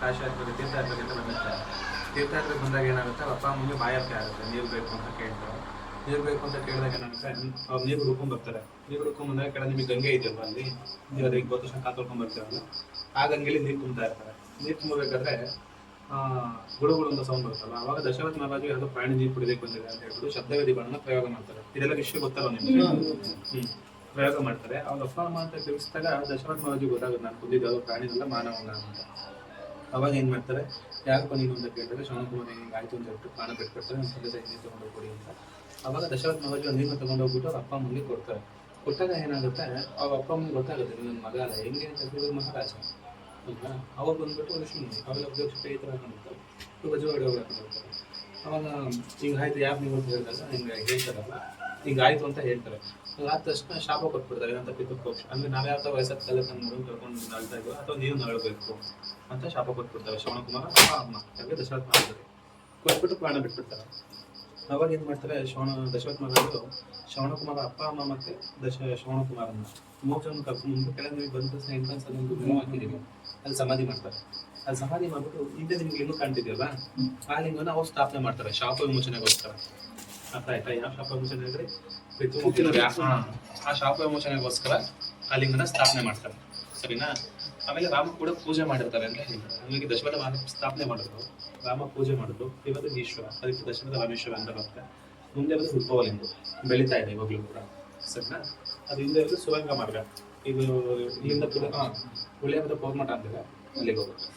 ಕಾಶಿ ಯಾತ್ರೆ ತೀರ್ಥಯಾತ್ರೆಗೆ ಅಂತ ಬಂದಿರ್ತಾರೆ ತೀರ್ಥಯಾತ್ರೆಗೆ ಬಂದಾಗ ಏನಾಗುತ್ತೆ? ಅಪ್ಪ ಅಮ್ಮಗೆ ಬಾಯಾರಿಕೆ ಆಗುತ್ತೆ. ನೀರು ಬೇಕು ಅಂತ ಕೇಳ್ತಾರೆ. ನೀರು ಬೇಕು ಅಂತ ಕೇಳಿದಾಗ ಏನಾಗುತ್ತೆ? ಅವ್ರು ನೀರು ಹುಡ್ಕೊಂಡ್ ಬರ್ತಾರೆ. ನೀರು ಹುಡ್ಕೊಂಡ್ ಬಂದಾಗ ಕೆಳಗೆ ನಿಮಗೆ ಗಂಗೆ ಇದೆಯಲ್ವ ಅಲ್ಲಿ? ನೀವು ಅದಕ್ಕೆ ತಕ್ಷಣ ತೊಳ್ಕೊಂಡ್ ಬರ್ತೀರಲ್ಲ? ಆ ಗಂಗೆಲಿ ನೀರು ತುಂಬ್ತಾ ಇರ್ತಾರೆ. ನೀರು ತುಂಬಬೇಕಾದ್ರೆ ಆ, ಗುಳುಗುಳು ಅಂತ ಸೌಂಡ್ ಬರುತ್ತಲ್ಲ ಅವಾಗ ದಶರಥ ಮಹಾರಾಜು ಯಾವುದೋ ಪ್ರಾಣಿ ನೀರು ಕುಡಿಬೇಕು ಅಂತ ಹೇಳ್ಬಿಟ್ಟು ಶಬ್ದವೇದಿ ಶಬ್ದವೇದಿಗಳನ್ನ ಪ್ರಯೋಗ ಮಾಡ್ತಾರೆ. ಇದೆಲ್ಲ ವಿಷಯ ಗೊತ್ತಲ್ಲ ನಿಮ್ಗೆ? ಹ್ಮ್. ಪ್ರಯೋಗ ಮಾಡ್ತಾರೆ. ಅವ್ರ ಅಪ್ಪ ಅಮ್ಮ ಅಂತ ತಿಳಿಸಿದಾಗ ದಶರಥ ಮಹಾರಾಜು ಗೊತ್ತಾಗುತ್ತೆ ನಾನು ಕುಂದಿದ್ದು ಪ್ರಾಣಿ ಪ್ರಾಣಿನಲ್ಲ ಮಾನವನ ಅಂತ. ಅವಾಗ ಏನು ಮಾಡ್ತಾರೆ? ಯಾಕೋ ನೀನು ಅಂತ ಕೇಳಿದ್ರೆ ಶ್ರವಣಕುಮಾರ್ ಹಿಂಗೆ ಆಯಿತು ಅಂತ ಹೇಳ್ಬಿಟ್ಟು ಪ್ರಾಣ ಬಿಟ್ಬಿಡ್ತಾರೆ ನಮ್ಮ ತಂದೆ ತಾಯಿ ನೀರು ತಗೊಂಡು ಕೊಡಿ ಅಂತ. ಅವಾಗ ದಶರಥ ಮಹಾರಾಜು ನೀರನ್ನ ತಗೊಂಡು ಹೋಗ್ಬಿಟ್ಟು ಅವ್ರ ಅಪ್ಪ ಅಮ್ಮಗೆ ಕೊಡ್ತಾರೆ. ಕೊಟ್ಟಾಗ ಏನಾಗುತ್ತೆ? ಅವ್ರ ಅಪ್ಪ ಅಮ್ಮಗೆ ಗೊತ್ತಾಗುತ್ತೆ, ನನ್ನ ಮಗ ಅಲ್ಲ, ಹೆಂಗೆ ಅಂತ ಹೇಳಿದ್ರು ಮಹಾರಾಜ. ಅಲ್ವಾ ಅವ್ರು ಬಂದ್ಬಿಟ್ಟು ಲಕ್ಷ್ಮಿ ಅವೆಲ್ಲ ಉದ್ಯೋಗ ಥರ ಹಾಕೊಂಡಿರ್ತಾರೆ ಹಾಕೊಂಡಿರ್ತಾರೆ ಅವಾಗ, ಈಗ ಆಯ್ತು ಯಾಕೆ ನೀವು ಅಂತ ಹೇಳಿದಾಗ ನಿಮ್ಗೆ ಹೇಳ್ತಾರಲ್ಲ? ಹಿಂಗೆ ಆಯ್ತು ಅಂತ ಹೇಳ್ತಾರೆ. ಆದ ತಕ್ಷಣ ಶಾಪ ಕೊಟ್ಬಿಡ್ತಾರೆ ಏನಂತ ಪಿತೃಪಕ್ಷ ಅಂದ್ರೆ ನಾವ್ ಯಾವ ವಯಸ್ಸಾದ ಕಲೆ ತಂದು ಕರ್ಕೊಂಡು ನಳ್ತಾ ಇದ್ವಿ ಅಥವಾ ನೀವು ನಳಬೇಕು ಅಂತ ಶಾಪ ಕೊಟ್ಬಿಡ್ತಾರೆ. ಶ್ರವಣಕುಮಾರ ಅಮ್ಮ ಹಾಗೆ ದಶರಥ ಮಾಡ್ತಾರೆ ಕೊಟ್ಬಿಟ್ಟು ಪ್ರಾಣ ಬಿಟ್ಬಿಡ್ತಾರೆ. ಅವಾಗ ಏನ್ ಮಾಡ್ತಾರೆ, ಶ್ರವಣ ದಶರಥ ಮಹಾರಾಜರು ಶ್ರವಣಕುಮಾರ ಅಪ್ಪ, ಅಮ್ಮ ಮತ್ತೆ ದಶ, ಶ್ರವಣಕುಮಾರನ್ನ. ಮೋಕ್ಷವನ್ನು ಕರ್ಕೊಂಡು ಕೆಳಗೆ ಬಂದ ಕೆಳಗೆ ಎಂಟ್ರೆನ್ಸ್ ಅಲ್ಲಿ ಒಂದು ಲಿಂಗ ಹಾಕಿದೀವಿ ಅಲ್ಲಿ ಸಮಾಧಿ ಮಾಡ್ತಾರೆ. ಅಲ್ಲಿ ಸಮಾಧಿ ಮಾಡ್ಬಿಟ್ಟು ಹಿಂದೆ ನಿಮ್ಗೆ ಲಿಂಗ ಕಾಣ್ತಿದ್ಯಲ್ಲ ಆ ಲಿಂಗನ ಅವ್ರು ಸ್ಥಾಪನೆ ಮಾಡ್ತಾರೆ, ಶಾಪ ವಿಮೋಚನೆಗೋಸ್ಕರ. ಅರ್ಥ ಆಯ್ತಾ ಯಾವ ಶಾಪ ವಿಮೋಚನೆ ಅಂದ್ರೆ ವ್ಯಾಪಾರ ಆ ಶಾಪ ವಿಮೋಚನೆಗೋಸ್ಕರ ಆ ಲಿಂಗನ ಸ್ಥಾಪನೆ ಮಾಡ್ತಾರೆ ಸರಿನಾ ಆಮೇಲೆ ರಾಮ ಕೂಡ ಪೂಜೆ ಮಾಡಿರ್ತಾರೆ ಅಂತ ಹೇಳಿದ್ರು ಹಂಗಾಗಿ ದಶಮದ ಸ್ಥಾಪನೆ ಮಾಡಿದ್ರು ರಾಮ ಪೂಜೆ ಮಾಡಿದ್ರು ಇವತ್ತು ಈಶ್ವರ ಅದಕ್ಕೆ ದಶಮದ ರಾಮೇಶ್ವರ ಅಂತ ಬರ್ತಾರೆ ಮುಂದೆ ಬಂದು ಉದ್ಭವಲಿಂಗ ಬೆಳೀತಾ ಇದೆ ಇವಾಗಲೂ ಕೂಡ ಸರಿನಾ ಅದು ಹಿಂದೆ ಇರೋದು ಸುರಂಗ ಮಾರ್ಗ ಇದು ಇಲ್ಲಿಂದ ಕೂಡ ಉಳಿಯಾದ ಪೌರ್ಮಠ ಅಂತಿದೆ ಅಲ್ಲಿಗೆ ಹೋಗುತ್ತೆ